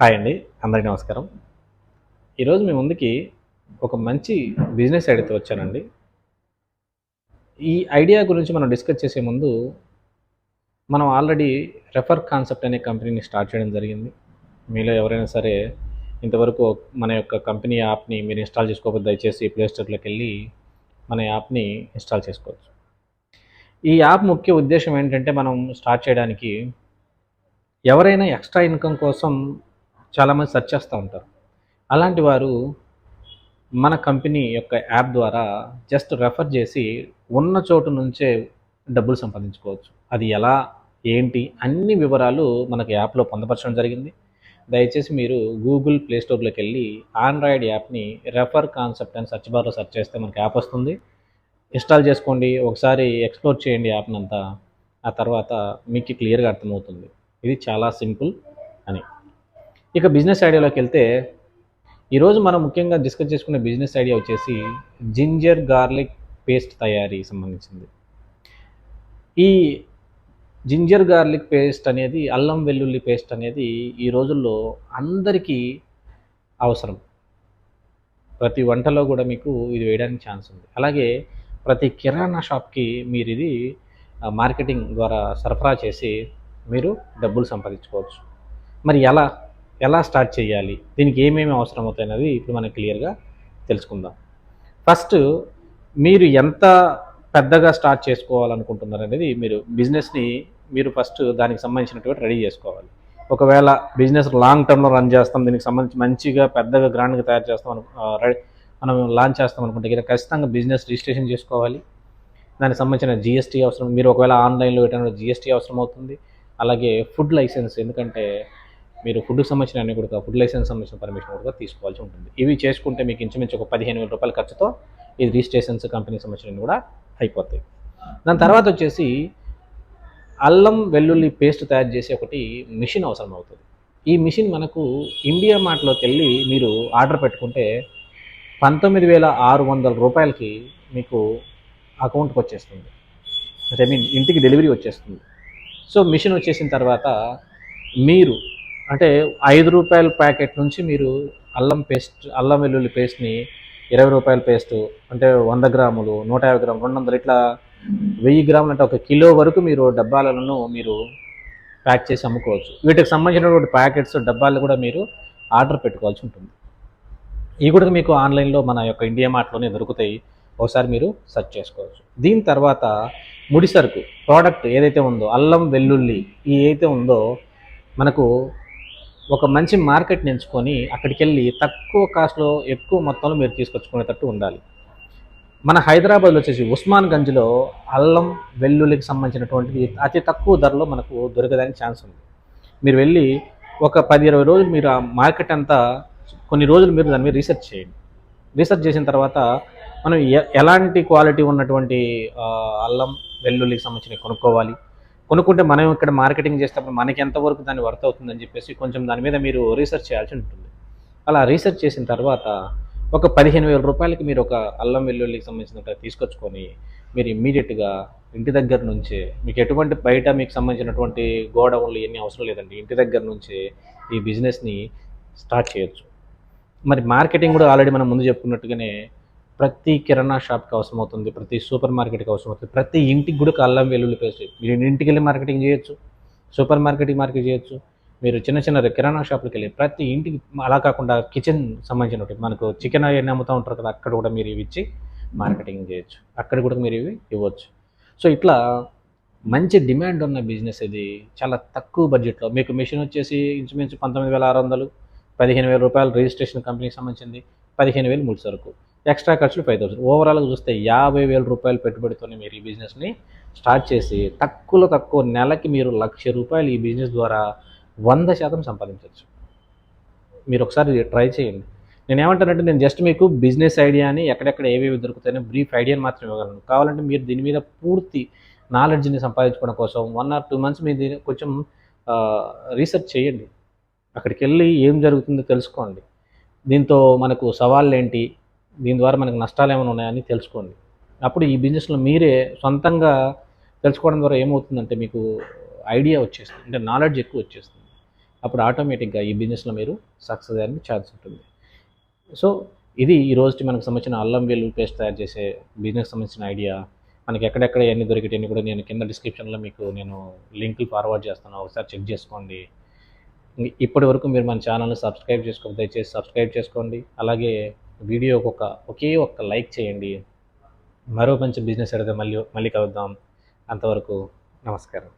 Hi అండి అందరికీ నమస్కారం. ఈరోజు మీ ముందుకి ఒక మంచి బిజినెస్ ఐడియాతో వచ్చానండి. ఈ ఐడియా గురించి మనం డిస్కస్ చేసే ముందు మనం ఆల్రెడీ రెఫర్ కాన్సెప్ట్ అనే కంపెనీని స్టార్ట్ చేయడం జరిగింది. మీలో ఎవరైనా సరే ఇంతవరకు మన యొక్క కంపెనీ యాప్ని మీరు ఇన్స్టాల్ చేసుకోకపోతే దయచేసి ప్లేస్టోర్లోకి వెళ్ళి మన యాప్ని ఇన్స్టాల్ చేసుకోవచ్చు. ఈ యాప్ ముఖ్య ఉద్దేశం ఏంటంటే మనం స్టార్ట్ చేయడానికి ఎవరైనా ఎక్స్ట్రా ఇన్కమ్ కోసం చాలామంది సెర్చ్ చేస్తూ ఉంటారు. అలాంటి వారు మన కంపెనీ యొక్క యాప్ ద్వారా జస్ట్ రెఫర్ చేసి ఉన్న చోటు నుంచే డబ్బులు సంపాదించుకోవచ్చు. అది ఎలా ఏంటి అన్ని వివరాలు మనకు యాప్లో పొందపరచడం జరిగింది. దయచేసి మీరు గూగుల్ ప్లే స్టోర్లోకి వెళ్ళి ఆండ్రాయిడ్ యాప్ని రెఫర్ కాన్సెప్ట్ అని సెర్చ్ బార్లో సెర్చ్ చేస్తే మనకి యాప్ వస్తుంది. ఇన్స్టాల్ చేసుకోండి. ఒకసారి ఎక్స్ప్లోర్ చేయండి యాప్ని అంతా ఆ తర్వాత మీకు క్లియర్గా అర్థమవుతుంది. ఇది చాలా సింపుల్ అని. ఇక బిజినెస్ ఐడియాలోకి వెళ్తే ఈరోజు మనం ముఖ్యంగా డిస్కస్ చేసుకునే బిజినెస్ ఐడియా వచ్చేసి జింజర్ గార్లిక్ పేస్ట్ తయారీ సంబంధించింది. ఈ జింజర్ గార్లిక్ పేస్ట్ అనేది అల్లం వెల్లుల్లి పేస్ట్ అనేది ఈ రోజుల్లో అందరికీ అవసరం. ప్రతి వంటలో కూడా మీకు ఇది వేయడానికి ఛాన్స్ ఉంది. అలాగే ప్రతి కిరాణా షాప్కి మీరు ఇది మార్కెటింగ్ ద్వారా సరఫరా చేసి మీరు డబ్బులు సంపాదించుకోవచ్చు. మరి ఎలా? ఎలా స్టార్ట్ చేయాలి? దీనికి ఏమేమి అవసరం అవుతాయి అనేది ఇప్పుడు మనం క్లియర్గా తెలుసుకుందాం. ఫస్ట్ మీరు ఎంత పెద్దగా స్టార్ట్ చేసుకోవాలనుకుంటున్నారు అనేది మీరు బిజినెస్ని మీరు ఫస్ట్ దానికి సంబంధించినటువంటి రెడీ చేసుకోవాలి. ఒకవేళ బిజినెస్ లాంగ్ టర్మ్లో రన్ చేస్తాం దీనికి సంబంధించి మంచిగా పెద్దగా గ్రాండ్గా తయారు చేస్తాం అను రెడీ మనం లాంచ్ చేస్తాం అనుకుంటే ఇక ఖచ్చితంగా బిజినెస్ రిజిస్ట్రేషన్ చేసుకోవాలి. దానికి సంబంధించిన జిఎస్టీ అవసరం మీరు ఒకవేళ ఆన్లైన్లో పెట్టిన జిఎస్టీ అవసరం అవుతుంది. అలాగే ఫుడ్ లైసెన్స్ ఎందుకంటే మీరు ఫుడ్ సంబంధించిన అన్ని కూడా ఫుడ్ లైసెన్స్ సంబంధించిన పర్మిషన్ కూడా తీసుకోవాల్సి ఉంటుంది. ఇవి చేసుకుంటే మీకు ఇంచుమించు ఒక పదిహేను వేల రూపాయల ఖర్చుతో ఈ రిజిస్ట్రేషన్స్ కంపెనీకి సంబంధించిన కూడా అయిపోతాయి. దాని తర్వాత వచ్చేసి అల్లం వెల్లుల్లి పేస్ట్ తయారు చేసే ఒకటి మిషన్ అవసరం అవుతుంది. ఈ మిషన్ మనకు ఇండియా మార్ట్లోకి వెళ్ళి మీరు ఆర్డర్ పెట్టుకుంటే పంతొమ్మిది వేల ఆరు వందల రూపాయలకి మీకు అకౌంట్కి వచ్చేస్తుంది. ఐ మీన్ ఇంటికి డెలివరీ వచ్చేస్తుంది. సో మిషన్ వచ్చేసిన తర్వాత మీరు అంటే ఐదు రూపాయల ప్యాకెట్ నుంచి మీరు అల్లం పేస్ట్ అల్లం వెల్లుల్లి పేస్ట్ని ఇరవై రూపాయల పేస్ట్ అంటే వంద గ్రాములు నూట యాభై గ్రాములు రెండు వందలు ఇట్లా వెయ్యి గ్రాములు అంటే ఒక కిలో వరకు మీరు డబ్బాలను మీరు ప్యాక్ చేసి అమ్ముకోవచ్చు. వీటికి సంబంధించినటువంటి ప్యాకెట్స్ డబ్బాలు కూడా మీరు ఆర్డర్ పెట్టుకోవాల్సి ఉంటుంది. ఇవి కూడా మీకు ఆన్లైన్లో మన యొక్క ఇండియా మార్ట్లోనే దొరుకుతాయి. ఒకసారి మీరు సెర్చ్ చేసుకోవచ్చు. దీని తర్వాత ముడి సరుకు ప్రోడక్ట్ ఏదైతే ఉందో అల్లం వెల్లుల్లి ఈ ఏదైతే ఉందో మనకు ఒక మంచి మార్కెట్ని ఎంచుకొని అక్కడికి వెళ్ళి తక్కువ కాస్ట్లో ఎక్కువ మొత్తంలో మీరు తీసుకొచ్చుకునేటట్టు ఉండాలి. మన హైదరాబాద్లో వచ్చేసి ఉస్మాన్ గంజ్లో అల్లం వెల్లుల్లికి సంబంధించినటువంటిది అతి తక్కువ ధరలో మనకు దొరకడానికి ఛాన్స్ ఉంది. మీరు వెళ్ళి ఒక పది ఇరవై రోజులు మీరు ఆ మార్కెట్ అంతా కొన్ని రోజులు మీరు దాని మీద రీసెర్చ్ చేయండి. రీసెర్చ్ చేసిన తర్వాత మనం ఎ- ఎలాంటి క్వాలిటీ ఉన్నటువంటి అల్లం వెల్లుల్లికి సంబంధించినవి కొనుక్కోవాలి. కొనుక్కుంటే మనం ఇక్కడ మార్కెటింగ్ చేసేటప్పుడు మనకి ఎంతవరకు దాన్ని వర్త్ అవుతుందని చెప్పేసి కొంచెం దాని మీద మీరు రీసెర్చ్ చేయాల్సి ఉంటుంది. అలా రీసెర్చ్ చేసిన తర్వాత ఒక పదిహేను వేల రూపాయలకి మీరు ఒక అల్లం వెల్లుల్లికి సంబంధించిన తీసుకొచ్చుకొని మీరు ఇమ్మీడియట్గా ఇంటి దగ్గర నుంచే మీకు ఎటువంటి బయట మీకు సంబంధించినటువంటి గోడౌన్లు ఎన్ని అవసరం లేదండి. ఇంటి దగ్గర నుంచే ఈ బిజినెస్ని స్టార్ట్ చేయొచ్చు. మరి మార్కెటింగ్ కూడా ఆల్రెడీ మనం ముందు చెప్పుకున్నట్టుగానే ప్రతి కిరాణా షాప్కి అవసరం అవుతుంది ప్రతి సూపర్ మార్కెట్కి అవసరం అవుతుంది ప్రతి ఇంటికి కూడా అల్లం వెల్లుల్లి పేస్ట్ మీరు ఇంటికి వెళ్ళి మార్కెటింగ్ చేయొచ్చు సూపర్ మార్కెట్కి మార్కెట్ చేయొచ్చు మీరు చిన్న చిన్న కిరాణా షాపులకు వెళ్ళి ప్రతి ఇంటికి అలా కాకుండా కిచెన్ సంబంధించినవి మనకు చికెన్ అవన్నీ అమ్ముతూ ఉంటారు కదా అక్కడ కూడా మీరు ఇవి ఇచ్చి మార్కెటింగ్ చేయొచ్చు అక్కడ కూడా మీరు ఇవి ఇవ్వచ్చు. సో ఇట్లా మంచి డిమాండ్ ఉన్న బిజినెస్ ఇది చాలా తక్కువ బడ్జెట్లో మీకు మిషన్ వచ్చేసి ఇంచుమించు పంతొమ్మిది వేల ఆరు వందలు పదిహేను వేల రూపాయలు రిజిస్ట్రేషన్ కంపెనీకి సంబంధించింది పదిహేను వేలు మూడు సరుకు ఎక్స్ట్రా ఖర్చులు ఫైవ్ థౌసండ్. ఓవరాల్గా చూస్తే యాభై వేల రూపాయలు పెట్టుబడితోనే మీరు ఈ బిజినెస్ని స్టార్ట్ చేసి తక్కువలో తక్కువ నెలకి మీరు లక్ష రూపాయలు ఈ బిజినెస్ ద్వారా వంద శాతం సంపాదించవచ్చు. మీరు ఒకసారి ట్రై చేయండి. నేను ఏమంటానంటే నేను జస్ట్ మీకు బిజినెస్ ఐడియాని ఎక్కడెక్కడ ఏవేవి దొరుకుతాయని బ్రీఫ్ ఐడియాని మాత్రం ఇవ్వగలను. కావాలంటే మీరు దీని మీద పూర్తి నాలెడ్జ్ని సంపాదించుకోవడం కోసం వన్ ఆర్ టూ మంత్స్ మీ దీని కొంచెం రీసెర్చ్ చేయండి. అక్కడికి వెళ్ళి ఏం జరుగుతుందో తెలుసుకోండి. దీంతో మనకు సవాళ్ళు ఏంటి? దీని ద్వారా మనకు నష్టాలు ఏమైనా ఉన్నాయని తెలుసుకోండి. అప్పుడు ఈ బిజినెస్లో మీరే సొంతంగా తెలుసుకోవడం ద్వారా ఏమవుతుందంటే మీకు ఐడియా వచ్చేస్తుంది. అంటే నాలెడ్జ్ ఎక్కువ వచ్చేస్తుంది. అప్పుడు ఆటోమేటిక్గా ఈ బిజినెస్లో మీరు సక్సెస్ అయ్యడానికి ఛాన్స్ ఉంటుంది. సో ఇది ఈ రోజుకి మనకు సంబంధించిన అల్లం వెల్లుల్లి పేస్ట్ తయారు చేసే బిజినెస్ సంబంధించిన ఐడియా. మనకి ఎక్కడెక్కడ ఎన్ని దొరికేటన్ని కూడా నేను కింద డిస్క్రిప్షన్లో మీకు నేను లింకులు ఫార్వర్డ్ చేస్తాను. ఒకసారి చెక్ చేసుకోండి. ఇప్పటి వరకు మీరు మన ఛానల్ని సబ్స్క్రైబ్ చేసుకోకపోతే దయచేసి సబ్స్క్రైబ్ చేసుకోండి. అలాగే వీడియోకి ఒక ఒకే ఒక్క లైక్ చేయండి. మరో మంచి బిజినెస్ అడిగితే మళ్ళీ మళ్ళీ కలుద్దాం. అంతవరకు నమస్కారం.